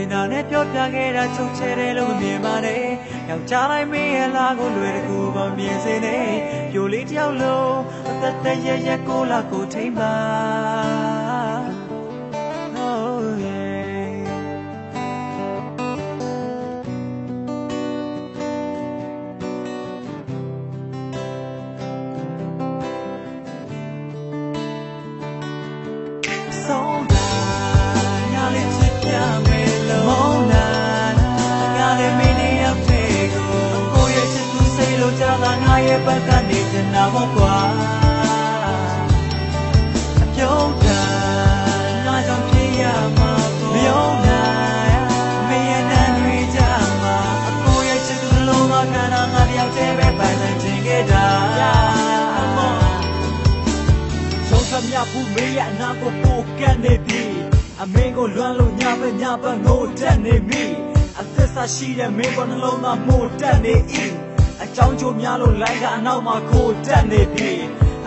င်တာနဲ့ပြောပြခဲ့တာချုပ်ချဲတယ်လို့မမြင်ပါနဲ့ယောက်ျားလိုက်မင်းရဲ့လာကိုလွယ်တကူမမြင်စေနဲ့ပြိုလေးတယောက်လုံးအသက်သက်ရရကိုလာကိုထိမ့်ပါ ပေါ့ကွာအပြုံးတာငါကြောင့်ဖြစ်ရမှာပေါ့မယုံနိုင်မင်းရဲ့နန်းတွေကြမှာအကိုရဲ့ချစ်သူလုံးမခံတာငါတယောက်တည်းပဲပိုင်နိုင်ချင်ခဲ့တာဆုံးသမျှဘူးမေးရအနာကိုပိုကန့်နေပြီအမင်းကိုလွမ်းလို့ညပဲညပဲငိုတက်နေပြီအသက်သာရှိတဲ့မင်းကနှလုံးသားမို့တက်နေ၏အ ကြောင်းချိုးများလို့လိုက်ကအနောက်မှာကိုတက်နေပြီ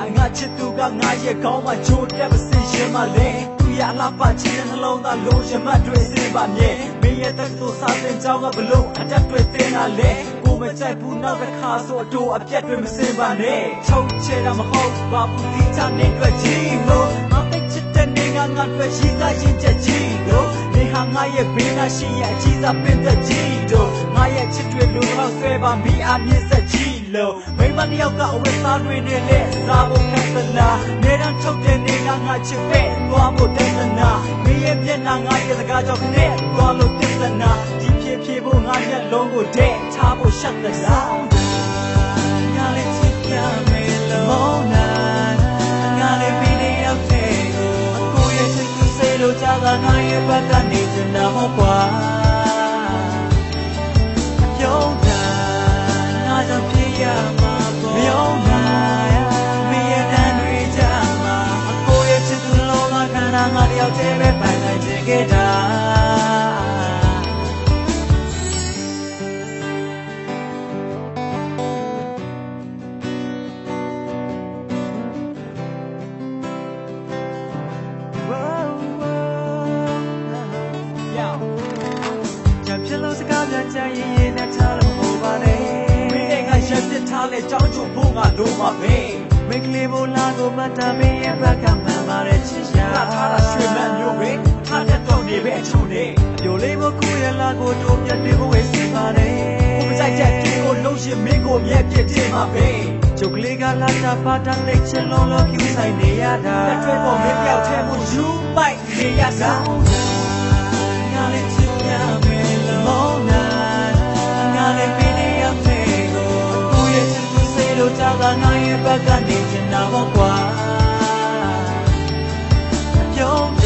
အငါချစ်သူကငါရဲ့ကောင်းမှချိုးတက်မစင်ရှင်မလဲသူရအလားပါချစ်တဲ့နှလုံးသားလုံးရမတ်တွေစင်ပါမြဲမင်းရဲ့တက်သူစားတဲ့ကြောင်းကဘလို့အတက်တွေတင်လာလဲကိုမကြိုက်ဘူးနောက်တစ်ခါဆိုအတူအပြက်တွေမစင်ပါနဲ့ချုပ်ချယ်တာမဟုတ်ပါဘူးဒီချမ်းနေတွေ့ကြည့်လို့ငါသိချစ်တဲ့နေကငါတွေ့ရှိသားရင်ချက်ကြီးတို့နေ ဟာငါရဲ့ဘေးနာရှိရဲ့အကြီးစားပင်သက်ကြီးတို့ငါရဲ့ချစ်တွေလူတော့ဆွဲပါမိအားမြင့်ဆက်ကြီးလို့မိမတယောက်ကအဝတ်စားတွေနဲ့လက်စားဖို့ခက်သလားနေတော့ထုတ်တဲ့နေကငါချစ်ပဲသွားဖို့တသနာမင်းရဲ့မျက်နှာငါရဲ့စကားကြောင့်နဲ့သွားလို့တသနာဒီဖြည်းဖြည်းဖို့ငါမျက်လုံးကိုတဲ့ချဖို့ရှက်သလား ငါရဲ့ဘက်က လို့စကားပြချင်ရင်ရင်နဲ့ထားလို့ဟိုပါလေမင်းရဲ့ငါရက်ပြစ်ထားလဲကြောင်းချုံဖို့ငါလိုပါပဲမိတ်ကလေးဘလာကိုမတ်တာမင်းရဲ့ဘက်ကမှန်ပါတယ်ချစ်ရှာငါထားတာရွှေမန်းမျိုးပဲထားတဲ့တော့နေပဲအချုံနေပြိုလေးမကူရလာကိုတို့မြတ်တွေကိုဝေးစီပါတယ်ကိုမဆိုင်တဲ့ဒီကိုလုံးရှင်မင်းကိုမြက်ပြစ်တင်မှာပဲကျုပ်ကလေးကလာတာပါတန်လေးချင်လုံးလို့ဖြူဆိုင်နေရတာလက်ထွေးပေါ်မင်းပြောက်ထဲမှုယူမိုက်နေရတာဆောင်းတာ ကနေချင်တာပေါ့ကွာအပြုံး